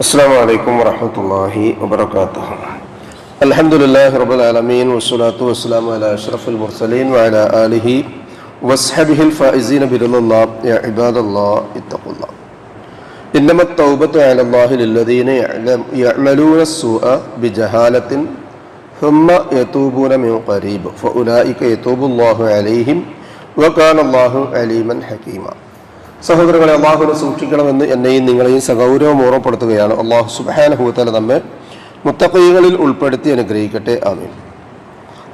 السلام عليكم ورحمة الله وبركاته الحمد لله رب العالمين والصلاة والسلام على أشرف المرسلين وعلى آله وصحبه الفائزين برضا الله يا عباد الله اتقوا الله إنما التوبة على الله للذين يعلم يعملون السوء بجهالة ثم يتوبون من قريب فأولئك يتوب الله عليهم وكان الله عليما حكيما സഹോദരങ്ങളെ അള്ളാഹുവിനെ സൂക്ഷിക്കണമെന്ന് എന്നെയും നിങ്ങളെയും സഗൗരവം ഓർമ്മപ്പെടുത്തുകയാണ്. അള്ളാഹു സുബാനഹുത്തല നമ്മെ മുത്തക്കൈകളിൽ ഉൾപ്പെടുത്തി അനുഗ്രഹിക്കട്ടെ. ആമീൻ.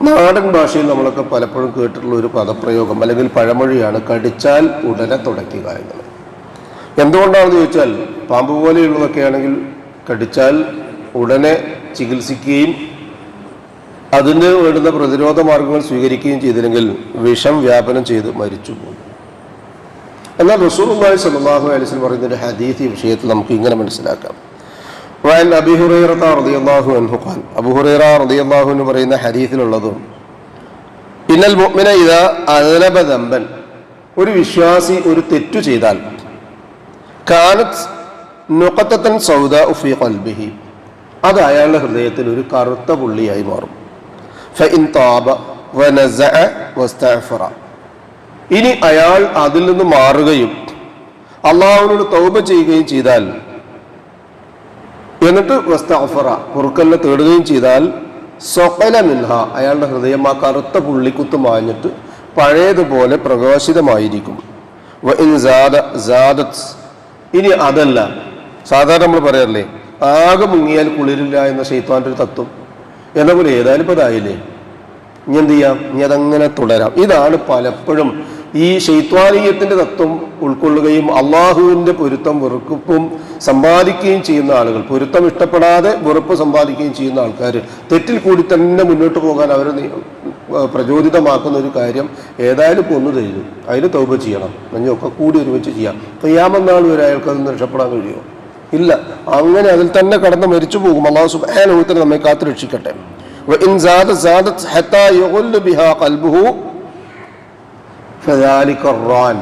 നാടൻ ഭാഷയിൽ നമ്മളൊക്കെ പലപ്പോഴും കേട്ടിട്ടുള്ള ഒരു പദപ്രയോഗം അല്ലെങ്കിൽ പഴമൊഴിയാണ് കടിച്ചാൽ ഉടനെ തുടയ്ക്കുക എന്നത്. എന്തുകൊണ്ടാണെന്ന് ചോദിച്ചാൽ പാമ്പ് പോലെയുള്ളതൊക്കെ ആണെങ്കിൽ കടിച്ചാൽ ഉടനെ ചികിത്സിക്കുകയും അതിന് വേണ്ടുന്ന പ്രതിരോധ മാർഗങ്ങൾ സ്വീകരിക്കുകയും ചെയ്തില്ലെങ്കിൽ വിഷം വ്യാപനം ചെയ്ത് മരിച്ചു പോകും എന്നാൽ റസൂലുള്ളാഹി സ്വല്ലല്ലാഹു അലൈഹി വസല്ലം പറയുന്ന ഒരു ഹദീസ് വിഷയത്തിൽ നമുക്ക് ഇങ്ങനെ മനസ്സിലാക്കാം. വഅൻ അബി ഹുറൈറ റളിയല്ലാഹു അൻഹു ഖാൽ അബൂ ഹുറൈറ റളിയല്ലാഹു അൻഹു പറയുന്ന ഹദീസിലുള്ളതും ഇന്നൽ മുഅ്മിന ഇദാ അദ്നബ ദംബൻ. ഒരു വിശ്വാസി ഒരു തെറ്റു ചെയ്താൽ കാനത്ത് നുഖത്തൻ സൗദ ഫീ ഖൽബിഹി. അത് അയാളുടെ ഹൃദയത്തിൽ ഒരു കറുത്ത പുള്ളിയായി മാറും. ഫ ഇൻ താബ വനസഅ വസ്തഗ്ഫറ ഇനി അയാൾ അതിൽ നിന്ന് മാറുകയും അള്ളാഹുവിനോട് തൗബ ചെയ്യുകയും ചെയ്താൽ എന്നിട്ട് വസ്തഫറ കുറുക്കലിനെ തേടുകയും ചെയ്താൽ മിൻഹ അയാളുടെ ഹൃദയം ആ കറുത്ത പുള്ളിക്കുത്ത് മാഞ്ഞിട്ട് പഴയതുപോലെ പ്രകാശിതമായിരിക്കും. ഇനി അതല്ല. സാധാരണ നമ്മൾ പറയാറില്ലേ ആകെ മുങ്ങിയാൽ കുളിരില്ല എന്ന ഷെയ്ത്താന്റെ ഒരു തത്വം. എന്ന പോലെ ഏതായാലും ഇപ്പൊ അതായില്ലേ ഇനി എന്ത് ചെയ്യാം? ഇനി അതങ്ങനെ തുടരാം. ഇതാണ് പലപ്പോഴും ഈ ശൈത്വാനീയത്തിന്റെ തത്വം ഉൾക്കൊള്ളുകയും അള്ളാഹുവിന്റെ പൊരുത്തം വെറുപ്പും സമ്പാദിക്കുകയും ചെയ്യുന്ന ആളുകൾ പൊരുത്തം ഇഷ്ടപ്പെടാതെ വെറുപ്പ് സമ്പാദിക്കുകയും ചെയ്യുന്ന ആൾക്കാർ തെറ്റിൽ കൂടി തന്നെ മുന്നോട്ട് പോകാൻ അവർ പ്രചോദിതമാക്കുന്ന ഒരു കാര്യം ഏതായാലും കൊന്നു തരും. അതിന് തൗപ ചെയ്യണം. നഞ്ഞൊക്കെ കൂടി ഒരുമിച്ച് ചെയ്യാം. ചെയ്യാമെന്നാണ് ഒരു അയാൾക്ക് അതിൽ രക്ഷപ്പെടാൻ കഴിയുമോ? ഇല്ല. അങ്ങനെ അതിൽ തന്നെ കടന്ന് മരിച്ചു പോകും. അള്ളാഹു സുബാനുഭവത്തിന് നമ്മെ കാത്തു രക്ഷിക്കട്ടെ. ഫദാലിക്കറാൻ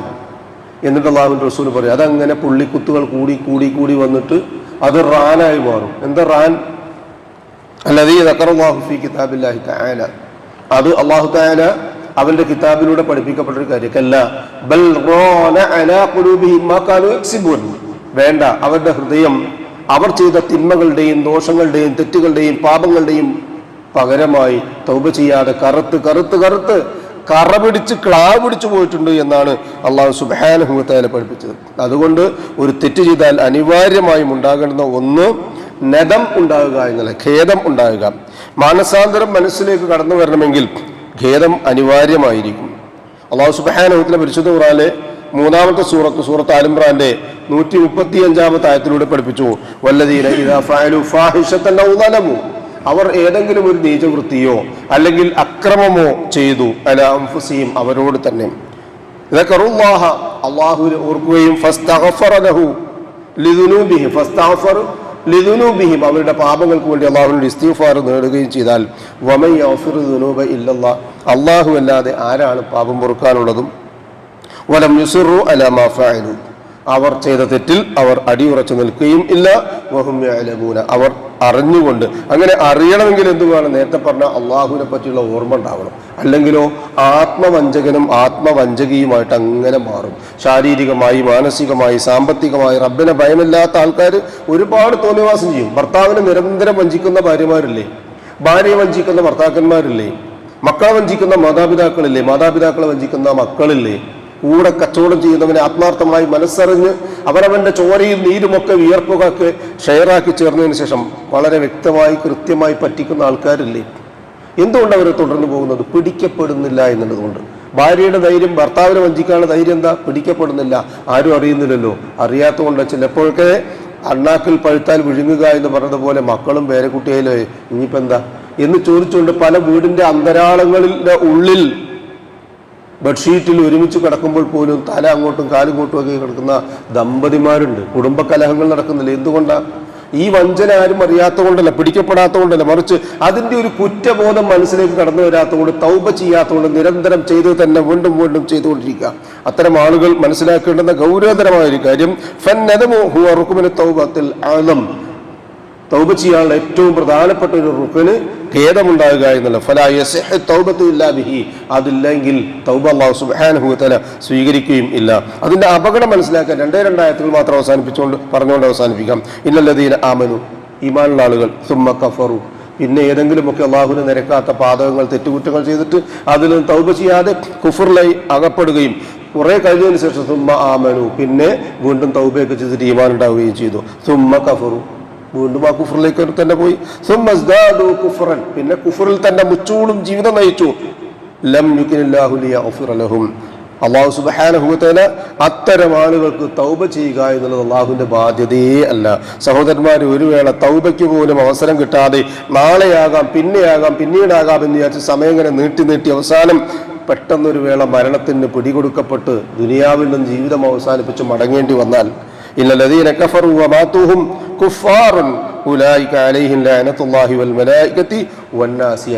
എന്നിട്ട് അള്ളാഹുവിന്റെ റസൂൽ പറയും അതങ്ങനെ പുള്ളിക്കുത്തുകൾ കൂടി കൂടി കൂടി വന്നിട്ട് അത് റാനായി മാറും. എന്താ റാൻ? അല്ലാഹുഫി കിതാബില്ലാഹി തായാല അത് അള്ളാഹു തായാല അവന്റെ കിതാബിലൂടെ പഠിപ്പിക്കപ്പെട്ട ഒരു കാര്യമല്ല വേണ്ട അവരുടെ ഹൃദയം അവർ ചെയ്ത തിന്മകളുടെയും ദോഷങ്ങളുടെയും തെറ്റുകളുടെയും പാപങ്ങളുടെയും പകരമായി തൗബ ചെയ്യാതെ കറുത്ത് കറുത്ത് കറുത്ത് കറ പിടിച്ച് ക്ലാവ് പിടിച്ചു പോയിട്ടുണ്ട് എന്നാണ് അള്ളാഹു സുബാനുഭവത്തായ പഠിപ്പിച്ചത്. അതുകൊണ്ട് ഒരു തെറ്റ് ചെയ്താൽ അനിവാര്യമായും ഉണ്ടാകേണ്ടുന്ന ഒന്ന് നദം ഉണ്ടാകുക എന്നല്ല ഖേദം ഉണ്ടാകുക. മാനസാന്തരം മനസ്സിലേക്ക് കടന്നു വരണമെങ്കിൽ ഖേദം അനിവാര്യമായിരിക്കും. അള്ളാഹു സുബാനുഭവത്തിലെ പരിശുദ്ധ ഖുറാലെ മൂന്നാമത്തെ സൂറത്ത് സൂറത്ത് ആലിമ്രാന്റെ നൂറ്റി മുപ്പത്തി അഞ്ചാമത്തെ ആയത്തിലൂടെ പഠിപ്പിച്ചു വല്ലതീന ഇതാ ളലമു അവർ ഏതെങ്കിലും ഒരു നീചവൃത്തിയോ അല്ലെങ്കിൽ അക്രമമോ ചെയ്തു. അല അംഫുസീം അവരോട് തന്നെ. ഇതൊക്കെറുല്ലാഹ അള്ളാഹുവിനെ ഓർക്കുകയും ഫസ്തഹഫറലഹു ലിദുനൂബിഹിം. അവരുടെ പാപങ്ങൾക്ക് വേണ്ടി അള്ളാഹുവിന്റെ ഇസ്തീഫാർ നേടുകയും ചെയ്താൽ വമൈ യഫിർ ഇല്ലല്ലാ. അള്ളാഹു അല്ലാതെ ആരാണ് പാപം പൊറുക്കാനുള്ളതും? വലം യുസുറു അല മാഫായു അവർ ചെയ്ത തെറ്റിൽ അവർ അടിയുറച്ചു നിൽക്കുകയും ഇല്ല. വഹും അവർ അറിഞ്ഞുകൊണ്ട്. അങ്ങനെ അറിയണമെങ്കിൽ എന്തുവേണം? നേരത്തെ പറഞ്ഞ അള്ളാഹുവിനെ പറ്റിയുള്ള ഓർമ്മ ഉണ്ടാവണം. അല്ലെങ്കിലോ ആത്മവഞ്ചകനും ആത്മവഞ്ചകിയുമായിട്ട് അങ്ങനെ മാറും. ശാരീരികമായി മാനസികമായി സാമ്പത്തികമായി റബ്ബിനെ ഭയമില്ലാത്ത ആൾക്കാർ ഒരുപാട് തോന്നിവാസം ചെയ്യും. ഭർത്താവിനെ നിരന്തരം വഞ്ചിക്കുന്ന ഭാര്യമാരില്ലേ? ഭാര്യയെ വഞ്ചിക്കുന്ന ഭർത്താക്കന്മാരില്ലേ? മക്കളെ വഞ്ചിക്കുന്ന മാതാപിതാക്കളില്ലേ? മാതാപിതാക്കളെ വഞ്ചിക്കുന്ന മക്കളില്ലേ? കൂടെ കച്ചവടം ചെയ്യുന്നവനെ ആത്മാർത്ഥമായി മനസ്സറിഞ്ഞ് അവരവന്റെ ചോരയും നീരുമൊക്കെ വിയർപ്പൊക്കെ ഷെയറാക്കി ചേർന്നതിന് ശേഷം വളരെ വ്യക്തമായി കൃത്യമായി പറ്റിക്കുന്ന ആൾക്കാരില്ലേ? എന്തുകൊണ്ട് അവരെ തുടർന്ന് പോകുന്നത്? പിടിക്കപ്പെടുന്നില്ല എന്നുള്ളതുകൊണ്ട് ഭാര്യയുടെ ധൈര്യം ഭർത്താവിനെ വഞ്ചിക്കാനുള്ള ധൈര്യം എന്താ? പിടിക്കപ്പെടുന്നില്ല. ആരും അറിയുന്നില്ലല്ലോ. അറിയാത്തതുകൊണ്ട് ചിലപ്പോഴൊക്കെ അണ്ണാക്കിൽ പഴുത്താൽ വിഴുങ്ങുക എന്ന് പറഞ്ഞതുപോലെ മക്കളും പേരക്കുട്ടിയായാലും ഇനിയിപ്പോൾ എന്താ എന്ന് ചോദിച്ചുകൊണ്ട് പല വീടിന്റെ അന്തരാളങ്ങളുടെ ഉള്ളിൽ ബെഡ്ഷീറ്റിൽ ഒരുമിച്ച് കിടക്കുമ്പോൾ പോലും തല അങ്ങോട്ടും കാലിങ്ങോട്ടും ഒക്കെ കിടക്കുന്ന ദമ്പതിമാരുണ്ട്. കുടുംബകലഹങ്ങൾ നടക്കുന്നില്ല. എന്തുകൊണ്ടാണ് ഈ വഞ്ചന ആരും അറിയാത്ത കൊണ്ടല്ല പിടിക്കപ്പെടാത്ത കൊണ്ടല്ല മറിച്ച് അതിന്റെ ഒരു കുറ്റബോധം മനസ്സിലേക്ക് കടന്നു വരാത്തതുകൊണ്ട് ചെയ്യാത്ത ചെയ്യാത്തതുകൊണ്ട് നിരന്തരം ചെയ്ത് തന്നെ വീണ്ടും വീണ്ടും ചെയ്തുകൊണ്ടിരിക്കുക. അത്തരം ആളുകൾ മനസ്സിലാക്കേണ്ടുന്ന ഗൗരവതരമായ ഒരു കാര്യം ഫൻ നെതമോ ഹു അറുക്കുമിന് തൗബത്തിൽ ആലം തൗബ ചെയ്യാനുള്ള ഏറ്റവും പ്രധാനപ്പെട്ട ഒരു റുക്കന് ഖേദമുണ്ടാകുക എന്നുള്ള ഫലായസ് തൗബത്ത് ഇല്ലാ ബിഹി. അതില്ലെങ്കിൽ തൗബ അള്ളാഹു സുബ്ഹാനഹു തആല സ്വീകരിക്കുകയും ഇല്ല. അതിന്റെ അപകടം മനസ്സിലാക്കാൻ രണ്ടേ രണ്ടായത്തുകൾ മാത്രം അവസാനിപ്പിച്ചുകൊണ്ട് പറഞ്ഞുകൊണ്ട് അവസാനിപ്പിക്കാം. ഇന്നല്ലതീന ആമനു. ഇമാനുള്ള ആളുകൾ. സുമ്മ കഫറു. പിന്നെ ഏതെങ്കിലുമൊക്കെ അള്ളാഹുവിന് നിരക്കാത്ത പാതകങ്ങൾ തെറ്റുകുറ്റങ്ങൾ ചെയ്തിട്ട് അതിൽ നിന്ന് തൗബ ചെയ്യാതെ കുഫറിലായി അകപ്പെടുകയും കുറെ കഴിഞ്ഞതിന് ശേഷം സുമ്മ ആമനു. പിന്നെ വീണ്ടും തൗബയൊക്കെ ചെയ്തിട്ട് ഈമാൻ ഉണ്ടാവുകയും ചെയ്തു. സുമ്മ കഫറു. വീണ്ടും ആ കുഫറിലേക്ക് തന്നെ പോയി. കുഫറൻ പിന്നെ കുഫറിൽ തന്നെ മുച്ചൂടും ജീവിതം നയിച്ചു. ലം അള്ളാഹു സുബഹാനഹുത്തല അത്തരം ആളുകൾക്ക് തൗബ ചെയ്യുക എന്നുള്ളത് അള്ളാഹുവിന്റെ ബാധ്യതയേ അല്ല. സഹോദരന്മാർ ഒരു വേള തൗബയ്ക്ക് പോലും അവസരം കിട്ടാതെ നാളെയാകാം പിന്നെയാകാം പിന്നീടാകാം എന്ന് വിചാരിച്ച് സമയം ഇങ്ങനെ നീട്ടി നീട്ടി അവസാനം പെട്ടെന്നൊരു വേള മരണത്തിന് പിടികൊടുക്കപ്പെട്ട് ദുനിയാവിൽ നിന്നും ജീവിതം അവസാനിപ്പിച്ച് മടങ്ങേണ്ടി വന്നാൽ ഇല്ലല്ലദീന കഫറു വമാതുഹും കുഫാറുൻ ഉലൈക അലൈഹിം ലഅനത്തുല്ലാഹി വൽ മലായികത്തി വന്നാസി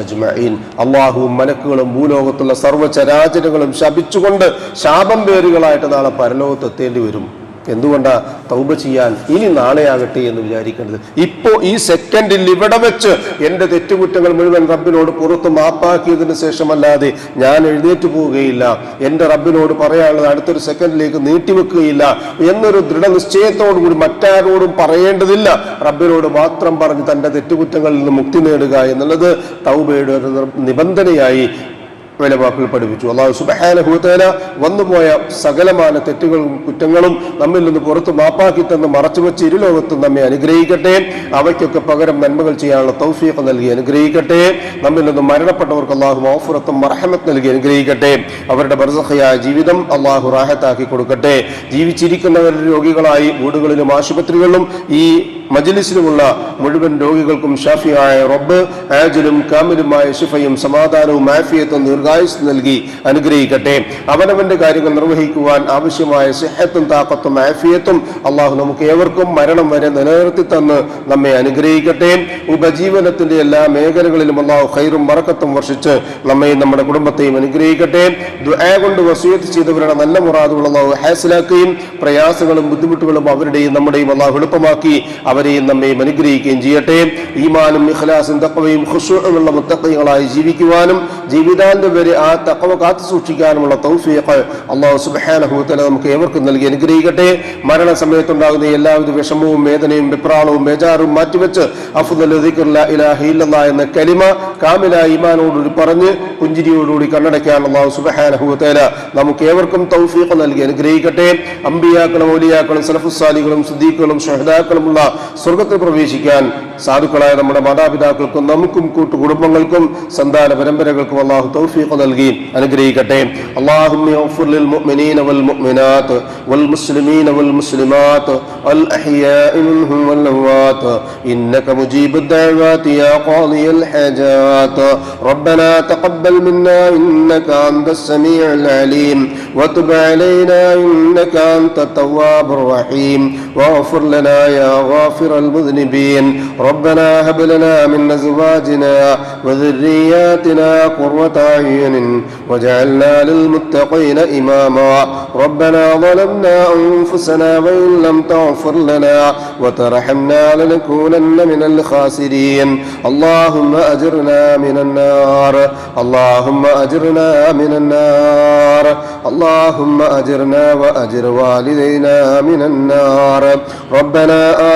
മലക്കുകളും ഭൂലോകത്തുള്ള സർവചരാചരങ്ങളും ശപിച്ചുകൊണ്ട് ശാപം പേരുകളായിട്ട് നാളെ പരലോകത്ത് എത്തേണ്ടി വരും. എന്തുകൊണ്ടാ തൗബ ചെയ്യാൻ ഇനി നാളെയാകട്ടെ എന്ന് വിചാരിക്കേണ്ടത്? ഇപ്പോ ഈ സെക്കൻഡിൽ ഇവിടെ വെച്ച് എന്റെ തെറ്റുകുറ്റങ്ങൾ മുഴുവൻ റബ്ബിനോട് പുറത്ത് മാപ്പാക്കിയതിന് ശേഷമല്ലാതെ ഞാൻ എഴുന്നേറ്റ് പോവുകയില്ല. എന്റെ റബ്ബിനോട് പറയാനുള്ളത് അടുത്തൊരു സെക്കൻഡിലേക്ക് നീട്ടിവെക്കുകയില്ല എന്നൊരു ദൃഢനിശ്ചയത്തോടുകൂടി മറ്റാരോടും പറയേണ്ടതില്ല. റബ്ബിനോട് മാത്രം പറഞ്ഞ് തന്റെ തെറ്റുകുറ്റങ്ങളിൽ നിന്ന് മുക്തി നേടുക എന്നുള്ളത് തൗബയുടെ ഒരു നിബന്ധനയായി വേലവാക്കുകൾ പഠിപ്പിച്ചു. അള്ളാഹു സുബഹാനഹൂത്തേല വന്നുപോയ സകലമായ തെറ്റുകളും കുറ്റങ്ങളും നമ്മിൽ നിന്ന് പുറത്ത് മാപ്പാക്കി തന്ന് മറച്ചു വെച്ച് ഇരുലോകത്തും നമ്മെ അനുഗ്രഹിക്കട്ടെ. അവയ്ക്കൊക്കെ പകരം നന്മകൾ ചെയ്യാനുള്ള തൗഫീഖ് നൽകി അനുഗ്രഹിക്കട്ടെ. നമ്മിൽ നിന്ന് മരണപ്പെട്ടവർക്ക് അള്ളാഹു മൗഫുറത്തും മർഹമത്ത് നൽകി അനുഗ്രഹിക്കട്ടെ. അവരുടെ ബർസഹയായ ജീവിതം അള്ളാഹു റാഹത്താക്കി കൊടുക്കട്ടെ. ജീവിച്ചിരിക്കുന്നവരുടെ രോഗികളായി വീടുകളിലും ആശുപത്രികളിലും ഈ മജ്ലിസിലുമുള്ള മുഴുവൻ രോഗികൾക്കും ഷാഫിയായ റബ്ബ് ആജലും കാമിലുമായ ശിഫയും സമാധാനവും ആഫിയത്തും ദീർഘായുസ് നൽകി അനുഗ്രഹിക്കട്ടെ. അവനവന്റെ കാര്യങ്ങൾ നിർവഹിക്കുവാൻ ആവശ്യമായ സിഹത്തും താക്കത്തും ആഫിയത്തും അള്ളാഹു നമുക്ക് ഏവർക്കും മരണം വരെ നിലനിർത്തി തന്ന് നമ്മെ അനുഗ്രഹിക്കട്ടെ. ഉപജീവനത്തിന്റെ എല്ലാ മേഖലകളിലും അള്ളാഹു ഖൈറും മറക്കത്തും വർഷിച്ച് നമ്മയും നമ്മുടെ കുടുംബത്തെയും അനുഗ്രഹിക്കട്ടെ. കൊണ്ട് വസൂയത്ത് ചെയ്തവരുടെ നല്ല മുറാദുകൾ അള്ളാഹു ഹാസിലാക്കുകയും പ്രയാസങ്ങളും ബുദ്ധിമുട്ടുകളും അവരുടെയും നമ്മുടെയും അള്ളാഹു എളുപ്പമാക്കി അവരെയും നമ്മയും അനുഗ്രഹിക്കുകയും ചെയ്യട്ടെ. ഈമാനും ഇഖ്ലാസും തക്കവയും ഖുശൂഉമുള്ള മുത്തക്കങ്ങളായി ജീവിക്കുവാനും ജീവിതാന്ത വരെ ആ തക്കവ കാത്തു സൂക്ഷിക്കാനുമുള്ള തൗഫീഖ് അള്ളാഹു സുബ്ഹാനഹു വതആല നമുക്ക് ഏവർക്കും നൽകി അനുഗ്രഹിക്കട്ടെ. മരണസമയത്തുണ്ടാകുന്ന എല്ലാവിധ വിഷമവും വേദനയും വിപ്രാളവും ബേജാറും മാറ്റിവെച്ച് അഫ്ദൽ എന്ന കലിമ കാമില ഈമാനോടുകൂടി പറഞ്ഞ് പുഞ്ചിരിയോടുകൂടി കണ്ണടയ്ക്കാൻ അള്ളാഹു സുബ്ഹാനഹു വതആല നമുക്ക് ഏവർക്കും തൗഫീഖ് നൽകി അനുഗ്രഹിക്കട്ടെ. അമ്പിയാക്കളും ഓലിയാക്കളും സലഫുസാലികളും സുദ്ദീഖുകളും ഷഹദാക്കളുമുള്ള സ്വർഗത്തിൽ പ്രവേശിക്കാൻ സാധുക്കളായ നമ്മുടെ മാതാപിതാക്കൾക്കും നമുക്കും കൂട്ടുകുടുംബങ്ങൾക്കും സന്താന പരമ്പരകൾക്കും അള്ളാഹു തൗഫീഖ് നൽകി അനുഗ്രഹിക്കട്ടെ اللهم اغفر للمؤمنين والمؤمنات والمسلمين والمسلمات الأحياء منهم والأموات إنك مجيب الدعوات يا قاضي الحاجات ربنا تقبل منا إنك أنت السميع العليم وتب علينا إنك أنت التواب الرحيم واغفر لنا يا غافر المذنبين. ربنا هب لنا من أزواجنا وذرياتنا قرة أعين واجعلنا للمتقين إماما. ربنا ظلمنا أنفسنا وإن لم تغفر لنا وترحمنا لنكونن من الخاسرين. اللهم أجرنا من النار. اللهم أجرنا من النار. اللهم أجرنا وأجر والدينا من النار. ربنا